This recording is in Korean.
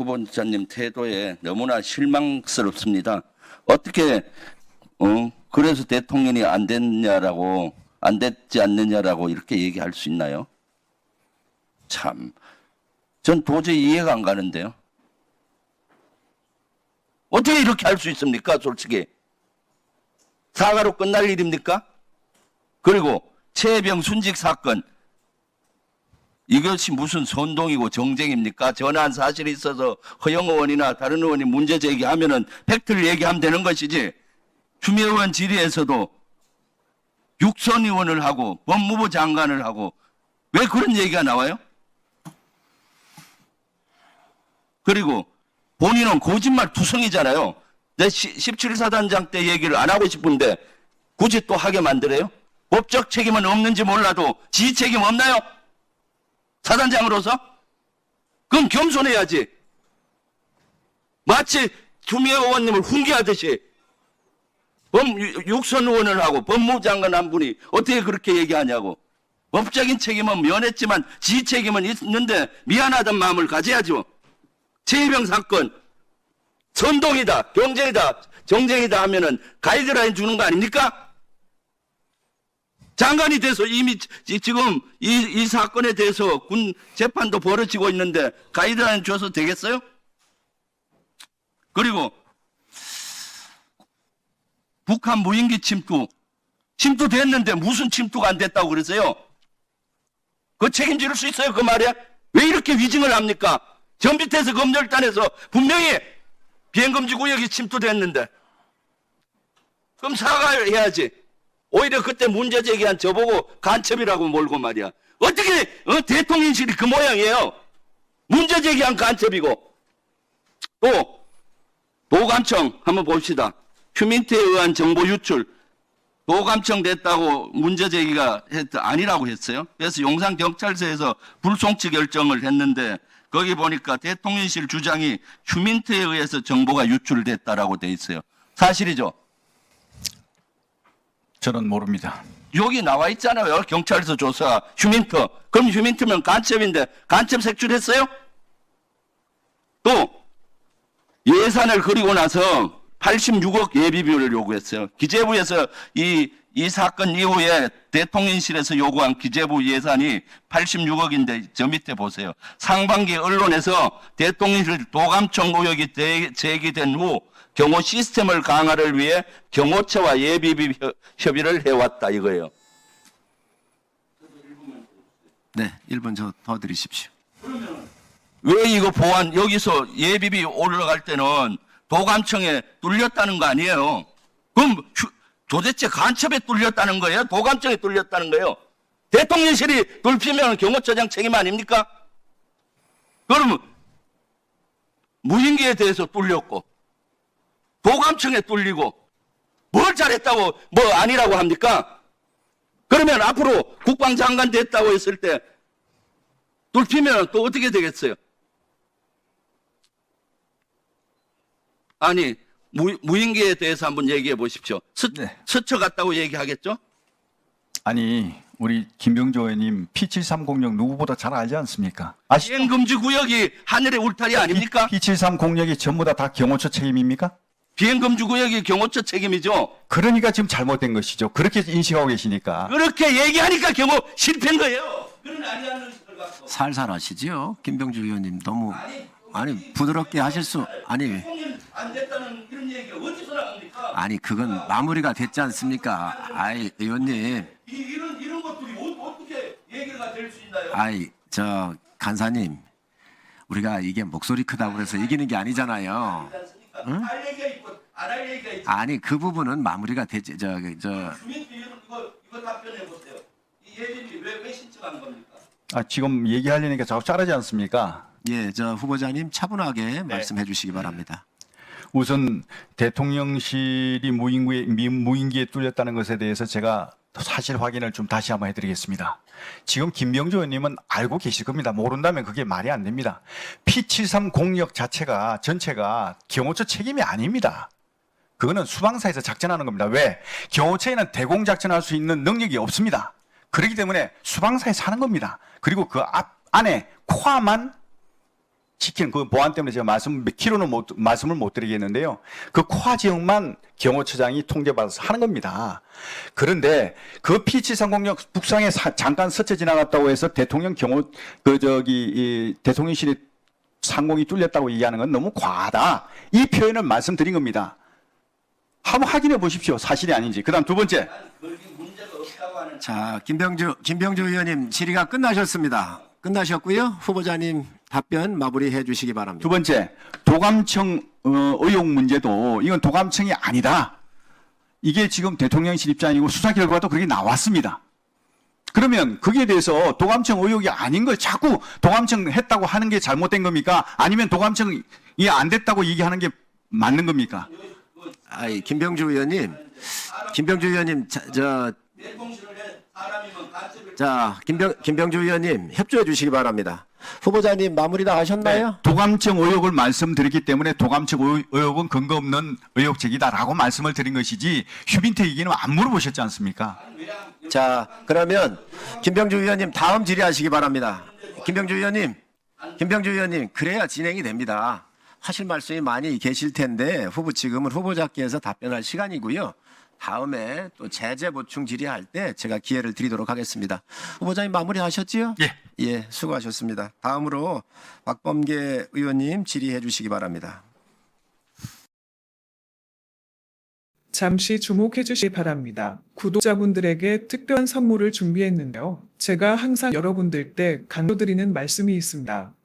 후보자님 태도에 너무나 실망스럽습니다. 어떻게 어, 그래서 대통령이 안 됐냐라고 안 됐지 않느냐라고 이렇게 얘기할 수 있나요? 참, 전 도저히 이해가 안 가는데요. 어떻게 이렇게 할 수 있습니까? 솔직히 사과로 끝날 일입니까? 그리고 최혜병 순직 사건 이것이 무슨 선동이고 정쟁입니까? 전한 사실이 있어서 허영 의원이나 다른 의원이 문제 제기하면은 팩트를 얘기하면 되는 것이지. 추미애 의원 질의에서도 육선 의원을 하고 법무부 장관을 하고 왜 그런 얘기가 나와요? 그리고 본인은 거짓말 투성이잖아요. 내 17사단장 때 얘기를 안 하고 싶은데 굳이 또 하게 만들어요? 법적 책임은 없는지 몰라도 지 책임 없나요? 사단장으로서? 그럼 겸손해야지. 마치 주미애 의원님을 훈계하듯이 법, 육선 의원을 하고 법무부 장관 한 분이 어떻게 그렇게 얘기하냐고. 법적인 책임은 면했지만 지 책임은 있는데 미안하단 마음을 가져야죠. 최혜병 사건 선동이다, 경쟁이다, 정쟁이다 하면은 가이드라인 주는 거 아닙니까? 장관이 돼서 이미 지- 지금 이, 이 사건에 대해서 군 재판도 벌어지고 있는데 가이드라인 줘서 되겠어요? 그리고 북한 무인기 침투 침투 됐는데 무슨 침투가 안 됐다고 그러세요? 그 책임질 수 있어요 그 말에? 왜 이렇게 위증을 합니까? 전 밑에서 검열단에서 분명히 비행금지 구역이 침투됐는데 그럼 사과해야지. 오히려 그때 문제 제기한 저보고 간첩이라고 몰고 말이야. 어떻게 어, 대통령실이 그 모양이에요? 문제 제기한 간첩이고 또 도감청 한번 봅시다. 휴민트에 의한 정보 유출 도감청 됐다고 문제 제기가 했, 아니라고 했어요. 그래서 용산 경찰서에서 불송치 결정을 했는데 거기 보니까 대통령실 주장이 휴민트에 의해서 정보가 유출됐다라고 돼 있어요. 사실이죠? 저는 모릅니다. 여기 나와 있잖아요. 경찰서 조사 휴민트. 그럼 휴민트면 간첩인데 간첩 색출했어요? 또 예산을 그리고 나서 86억 예비비를 요구했어요. 기재부에서 이, 이 사건 이후에 대통령실에서 요구한 기재부 예산이 86억인데 저 밑에 보세요. 상반기 언론에서 대통령실 도감청 의혹이 대- 제기된 후 경호 시스템을 강화를 위해 경호처와 예비비 협- 협의를 해왔다 이거예요. 네, 1분 저더 드리십시오. 왜 이거 보안 여기서 예비비 올라갈 때는 도감청에 뚫렸다는 거 아니에요? 그럼 휴- 도대체 간첩에 뚫렸다는 거예요? 도감청에 뚫렸다는 거예요? 대통령실이 뚫히면 경호처장 책임 아닙니까? 그러면 무인기에 대해서 뚫렸고 도감청에 뚫리고 뭘 잘했다고 뭐 아니라고 합니까? 그러면 앞으로 국방장관 됐다고 했을 때 뚫히면 또 어떻게 되겠어요? 아니 무, 무인기에 대해서 한번 얘기해 보십시오. 스, 네. 스쳐갔다고 얘기하겠죠? 아니 우리 김병조 의원님 P7306 누구보다 잘 알지 않습니까? 아시 비행 금지 구역이 하늘의 울타리 아닙니까? P7306이 전부 다, 다 경호처 책임입니까? 비행 금지 구역이 경호처 책임이죠. 그러니까 지금 잘못된 것이죠. 그렇게 인식하고 계시니까. 그렇게 얘기하니까 경호 실패인 거예요. 그런 아니하는 갖고. 살살 하시지요, 김병주 의원님. 너무 아니 부드럽게 하실 수 아니 대통령 안 됐다는 이런 얘기가 어디서 나옵니까? 아니 그건 마무리가 됐지 않습니까? 아이 의원님, 이, 이런 이런 것들이 어, 어떻게 얘기가 될 수 있나요? 아이 저 간사님, 우리가 이게 목소리 크다고 그래서 이기는 게 아니잖아요. 응? 할 얘기가 있고 안 할 얘기가 있지. 아니 그 부분은 마무리가 되지 저저 주민들 이거 이거 답변해 보세요. 이 예비비 왜왜 신청한 겁니까? 아, 지금 얘기하려니까 자꾸 자르지 않습니까? 예, 저 후보자님 네. 차분하게 말씀해 주시기 바랍니다. 우선 대통령실이 무인기에, 미- 무인기에 뚫렸다는 것에 대해서 제가 사실 확인을 좀 다시 한번 해드리겠습니다. 지금 김병조 의원님은 알고 계실 겁니다. 모른다면 그게 말이 안 됩니다. P73 공역 자체가 전체가 경호처 책임이 아닙니다. 그거는 수방사에서 작전하는 겁니다. 왜? 경호처에는 대공 작전할 수 있는 능력이 없습니다. 그렇기 때문에 수방사에서 하는 겁니다. 그리고 그 앞, 안에 코아만 지키는 그 보안 때문에 제가 말씀 몇 킬로는 못, 말씀을 못 드리겠는데요. 그 코아 지역만 경호처장이 통제받아서 하는 겁니다. 그런데 그 피치 상공역 북상에 사- 잠깐 스쳐 지나갔다고 해서 대통령 경호 그 저기 이 대통령실이 상공이 뚫렸다고 얘기하는 건 너무 과하다. 이 표현을 말씀드린 겁니다. 한번 확인해 보십시오. 사실이 아닌지. 그다음 두 번째. 자, 김병주 김병주 의원님 질의가 끝나셨습니다. 끝나셨고요. 후보자님 답변 마무리해 주시기 바랍니다. 두 번째, 도감청 어, 의혹 문제도 이건 도감청이 아니다. 이게 지금 대통령실 입장이고 수사 결과도 그렇게 나왔습니다. 그러면 거기에 대해서 도감청 의혹이 아닌 걸 자꾸 도감청 했다고 하는 게 잘못된 겁니까? 아니면 도감청이 안 됐다고 얘기하는 게 맞는 겁니까? 아이 김병주 의원님, 김병주 의원님, 자, 저, 자 김병 김병주 의원님 협조해 주시기 바랍니다. 후보자님 마무리 다 하셨나요? 도감청 의혹을 말씀드렸기 때문에 도감청 의- 의혹은 근거 없는 의혹 제기다라고 말씀을 드린 것이지 휴빈태 얘기는 안 물어보셨지 않습니까? 자, 그러면 김병주 의원님 다음 질의하시기 바랍니다. 김병주 의원님, 김병주 의원님, 그래야 진행이 됩니다. 하실 말씀이 많이 계실 텐데 후보 지금은 후보자께서 답변할 시간이고요. 다음에 또 제재 보충 질의할 때 제가 기회를 드리도록 하겠습니다. 후보자님 마무리하셨지요? 예. 예, 수고하셨습니다. 다음으로 박범계 의원님 질의해 주시기 바랍니다. 잠시 주목해 주시기 바랍니다. 구독자분들에게 특별한 선물을 준비했는데요. 제가 항상 여러분들 때 강조드리는 말씀이 있습니다.